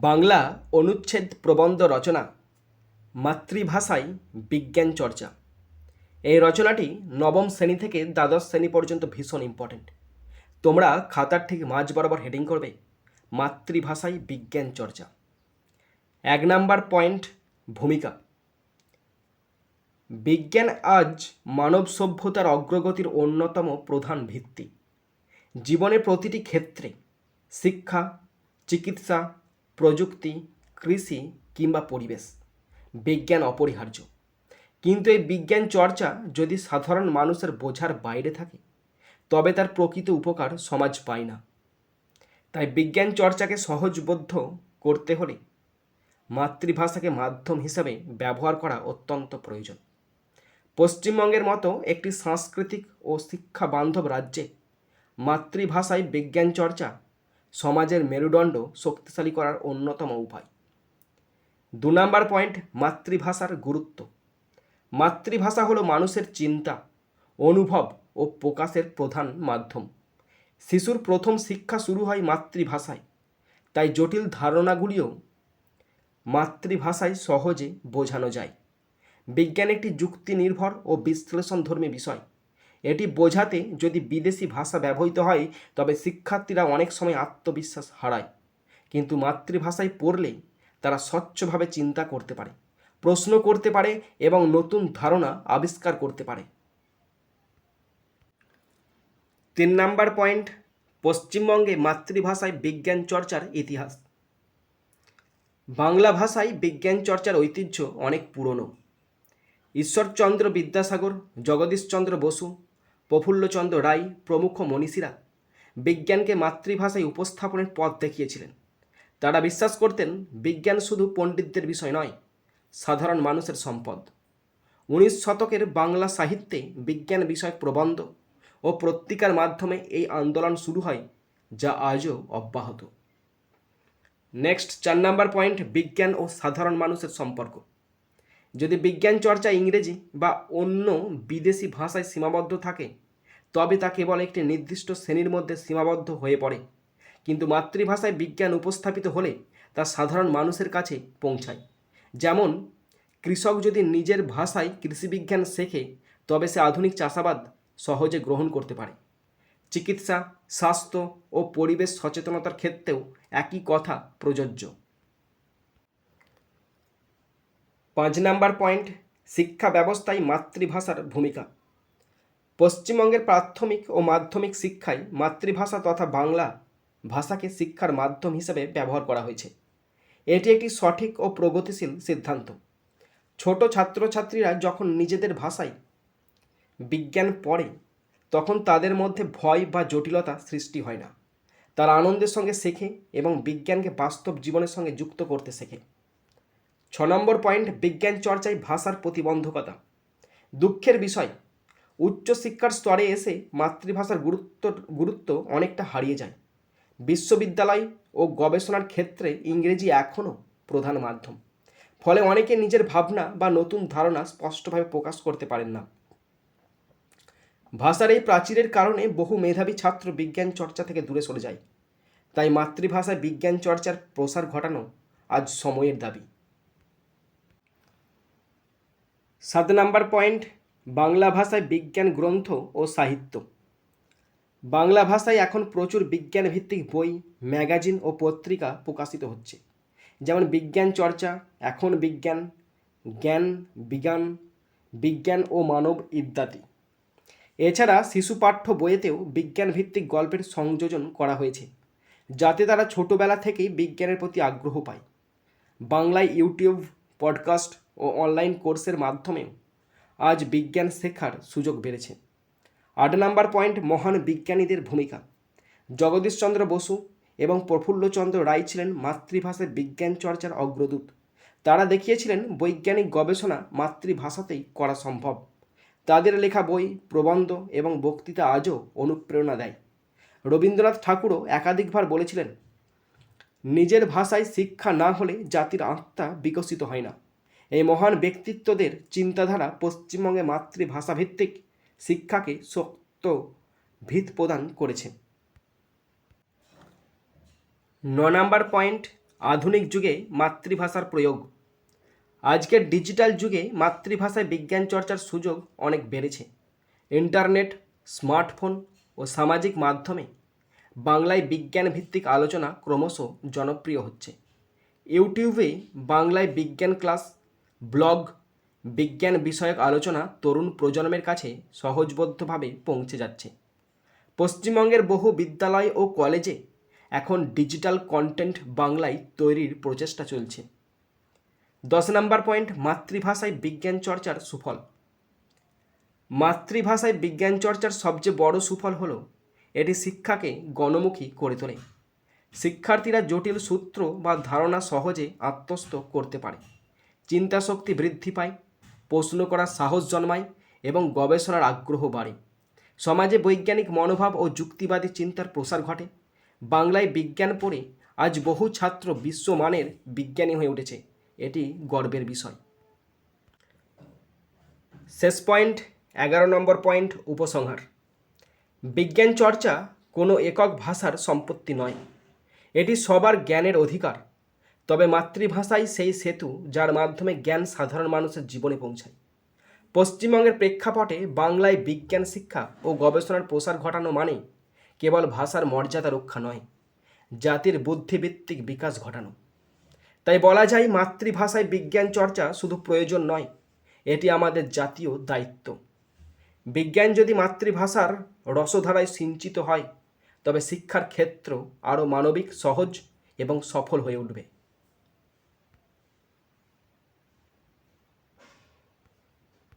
বাংলা অনুচ্ছেদ প্রবন্ধ রচনা, মাতৃভাষায় বিজ্ঞান চর্চা। এই রচনাটি নবম শ্রেণি থেকে দ্বাদশ শ্রেণি পর্যন্ত ভীষণ ইম্পর্ট্যান্ট তোমরা খাতার ঠিক মাঝ বরাবর হেডিং করবে, মাতৃভাষায় বিজ্ঞান চর্চা। এক নাম্বার পয়েন্ট ভূমিকা। বিজ্ঞান আজ মানব সভ্যতার অগ্রগতির অন্যতম প্রধান ভিত্তি। জীবনের প্রতিটি ক্ষেত্রে শিক্ষা, চিকিৎসা প্রযুক্তি, কৃষি কিংবা পরিবেশ, বিজ্ঞান অপরিহার্য। কিন্তু এই বিজ্ঞান চর্চা যদি সাধারণ মানুষের বোঝার বাইরে থাকে, তবে তার প্রকৃত উপকার সমাজ পায় না। তাই বিজ্ঞান চর্চাকে সহজবোধ্য করতে হলে মাতৃভাষাকে মাধ্যম হিসাবে ব্যবহার করা অত্যন্ত প্রয়োজন। পশ্চিমবঙ্গের মতো একটি সাংস্কৃতিক ও শিক্ষা বান্ধব রাজ্যে মাতৃভাষায় বিজ্ঞান চর্চা সমাজের মেরুদণ্ড শক্তিশালী করার অন্যতম উপায়। দু নম্বর পয়েন্ট, মাতৃভাষার গুরুত্ব। মাতৃভাষা হলো মানুষের চিন্তা, অনুভব ও প্রকাশের প্রধান মাধ্যম। শিশুর প্রথম শিক্ষা শুরু হয় মাতৃভাষায়, তাই জটিল ধারণাগুলিও মাতৃভাষায় সহজে বোঝানো যায়। বিজ্ঞান একটি যুক্তি নির্ভর ও বিশ্লেষণধর্মী বিষয়। এটি বোঝাতে যদি বিদেশি ভাষা ব্যবহৃত হয়, তবে শিক্ষার্থীরা অনেক সময় আত্মবিশ্বাস হারায়। কিন্তু মাতৃভাষায় পড়লে তারা স্বচ্ছভাবে চিন্তা করতে পারে, প্রশ্ন করতে পারে এবং নতুন ধারণা আবিষ্কার করতে পারে। তিন নাম্বার পয়েন্ট, পশ্চিমবঙ্গে মাতৃভাষায় বিজ্ঞান চর্চার ইতিহাস। বাংলা ভাষায় বিজ্ঞান চর্চার ঐতিহ্য অনেক পুরনো। ঈশ্বরচন্দ্র বিদ্যাসাগর, জগদীশচন্দ্র বসু প্রফুল্লচন্দ্র রায় প্রমুখ মনীষীরা বিজ্ঞানকে মাতৃভাষায় উপস্থাপনের পথ দেখিয়েছিলেন। তারা বিশ্বাস করতেন বিজ্ঞান শুধু পণ্ডিতদের বিষয় নয়, সাধারণ মানুষের সম্পদ। উনিশ শতকের বাংলা সাহিত্যে বিজ্ঞান বিষয়ক প্রবন্ধ ও পত্রিকার মাধ্যমে এই আন্দোলন শুরু হয়, যা আজও অব্যাহত। নেক্সট, চার নাম্বার পয়েন্ট, বিজ্ঞান ও সাধারণ মানুষের সম্পর্ক। যদি বিজ্ঞান চর্চা ইংরেজি বা অন্য বিদেশি ভাষায় সীমাবদ্ধ থাকে তবে তা কেবল একটি নির্দিষ্ট শ্রেণির মধ্যে সীমাবদ্ধ হয়ে পড়ে। কিন্তু মাতৃভাষায় বিজ্ঞান উপস্থাপিত হলে তা সাধারণ মানুষের কাছে পৌঁছায়। যেমন, কৃষক যদি নিজের ভাষায় কৃষিবিজ্ঞান শেখে, তবে সে আধুনিক চাষাবাদ সহজে গ্রহণ করতে পারে। চিকিৎসা, স্বাস্থ্য ও পরিবেশ সচেতনতার ক্ষেত্রেও একই কথা প্রযোজ্য। পাঁচ নাম্বার পয়েন্ট, শিক্ষা ব্যবস্থায় মাতৃভাষার ভূমিকা। পশ্চিমবঙ্গের প্রাথমিক ও মাধ্যমিক শিক্ষায় মাতৃভাষা তথা বাংলা ভাষাকে শিক্ষার মাধ্যম হিসেবে ব্যবহার করা হয়েছে। এটি একটি সঠিক ও প্রগতিশীল সিদ্ধান্ত। ছোট ছাত্রছাত্রীরা যখন নিজেদের ভাষায় বিজ্ঞান পড়ে, তখন তাদের মধ্যে ভয় বা জটিলতা সৃষ্টি হয় না। তারা আনন্দের সঙ্গে শেখে এবং বিজ্ঞানকে বাস্তব জীবনের সঙ্গে যুক্ত করতে শেখে। ছ নম্বর পয়েন্ট, বিজ্ঞান চর্চায় ভাষার প্রতিবন্ধকতা। দুঃখের বিষয় উচ্চশিক্ষার স্তরে এসে মাতৃভাষার গুরুত্ব গুরুত্ব অনেকটা হারিয়ে যায়। বিশ্ববিদ্যালয় ও গবেষণার ক্ষেত্রে ইংরেজি এখনও প্রধান মাধ্যম। ফলে অনেকে নিজের ভাবনা বা নতুন ধারণা স্পষ্টভাবে প্রকাশ করতে পারেন না। ভাষার এই প্রাচীরের কারণে বহু মেধাবী ছাত্র বিজ্ঞান চর্চা থেকে দূরে সরে যায়। তাই মাতৃভাষায় বিজ্ঞান চর্চার প্রসার ঘটানো আজ সময়ের দাবি। সাত নাম্বার পয়েন্ট বাংলা ভাষায় বিজ্ঞান গ্রন্থ ও সাহিত্য। বাংলা ভাষায় এখন প্রচুর বিজ্ঞান ভিত্তিক বই, ম্যাগাজিন ও পত্রিকা প্রকাশিত হচ্ছে। যেমন বিজ্ঞান চর্চা, এখন বিজ্ঞান, জ্ঞান বিজ্ঞান বিজ্ঞান ও মানব ইত্যাদি। এছাড়া শিশু পাঠ্য বইয়েতেও বিজ্ঞান ভিত্তিক গল্পের সংযোজন করা হয়েছে, যাতে তারা ছোটোবেলা থেকেই বিজ্ঞানের প্রতি আগ্রহ পায়। বাংলায় ইউটিউব, পডকাস্ট ও অনলাইন কোর্সের মাধ্যমেও আজ বিজ্ঞান শেখার সুযোগ বেড়েছে। আট নাম্বার পয়েন্ট, মহান বিজ্ঞানীদের ভূমিকা। জগদীশচন্দ্র বসু এবং প্রফুল্লচন্দ্র রায় ছিলেন মাতৃভাষায় বিজ্ঞান চর্চার অগ্রদূত। তারা দেখিয়েছিলেন, বৈজ্ঞানিক গবেষণা মাতৃভাষাতেই করা সম্ভব। তাদের লেখা বই, প্রবন্ধ এবং বক্তৃতা আজও অনুপ্রেরণা দেয়। রবীন্দ্রনাথ ঠাকুরও একাধিকবার বলেছিলেন, নিজের ভাষায় শিক্ষা না হলে জাতির আত্মা বিকশিত হয় না। এই মহান ব্যক্তিত্বদের চিন্তাধারা পশ্চিমবঙ্গে মাতৃভাষা ভিত্তিক শিক্ষাকে শক্ত ভিত প্রদান করেছে। ন নাম্বার পয়েন্ট, আধুনিক যুগে মাতৃভাষার প্রয়োগ। আজকের ডিজিটাল যুগে মাতৃভাষায় বিজ্ঞান চর্চার সুযোগ অনেক বেড়েছে। ইন্টারনেট, স্মার্টফোন ও সামাজিক মাধ্যমে বাংলায় বিজ্ঞান ভিত্তিক আলোচনা ক্রমশ জনপ্রিয় হচ্ছে। ইউটিউবে বাংলায় বিজ্ঞান ক্লাস ব্লগ, বিজ্ঞান বিষয়ক আলোচনা তরুণ প্রজন্মের কাছে সহজবদ্ধভাবে পৌঁছে যাচ্ছে। পশ্চিমবঙ্গের বহু বিদ্যালয় ও কলেজে এখন ডিজিটাল কন্টেন্ট বাংলায় তৈরির প্রচেষ্টা চলছে। দশ নম্বর পয়েন্ট, মাতৃভাষায় বিজ্ঞান চর্চার সুফল। মাতৃভাষায় বিজ্ঞান চর্চার সবচেয়ে বড় সুফল হলো, এটি শিক্ষাকে গণমুখী করে তোলে। শিক্ষার্থীরা জটিল সূত্র বা ধারণা সহজে আত্মস্থ করতে পারে। চিন্তাশক্তি বৃদ্ধি পায়, প্রশ্ন করার সাহস জন্মায় এবং গবেষণার আগ্রহ বাড়ে। সমাজে বৈজ্ঞানিক মনোভাব ও যুক্তিবাদী চিন্তার প্রসার ঘটে। বাংলায় বিজ্ঞান পড়ে আজ বহু ছাত্র বিশ্বমানের বিজ্ঞানী হয়ে উঠেছে। এটি গর্বের বিষয়। শেষ পয়েন্ট, এগারো নম্বর পয়েন্ট, উপসংহার। বিজ্ঞান চর্চা কোনো একক ভাষার সম্পত্তি নয়। এটি সবার জ্ঞানের অধিকার। তবে মাতৃভাষাই সেই সেতু যার মাধ্যমে জ্ঞান সাধারণ মানুষের জীবনে পৌঁছায়। পশ্চিমবঙ্গের প্রেক্ষাপটে বাংলায় বিজ্ঞান শিক্ষা ও গবেষণার প্রসার ঘটানো মানে কেবল ভাষার মর্যাদা রক্ষা নয়, জাতির বুদ্ধিভিত্তিক বিকাশ ঘটানো। তাই বলা যায় মাতৃভাষায় বিজ্ঞান চর্চা শুধু প্রয়োজন নয়, এটি আমাদের জাতীয় দায়িত্ব। বিজ্ঞান যদি মাতৃভাষার রসধারায় সিঞ্চিত হয়, তবে শিক্ষার ক্ষেত্র আরও মানবিক, সহজ এবং সফল হয়ে উঠবে।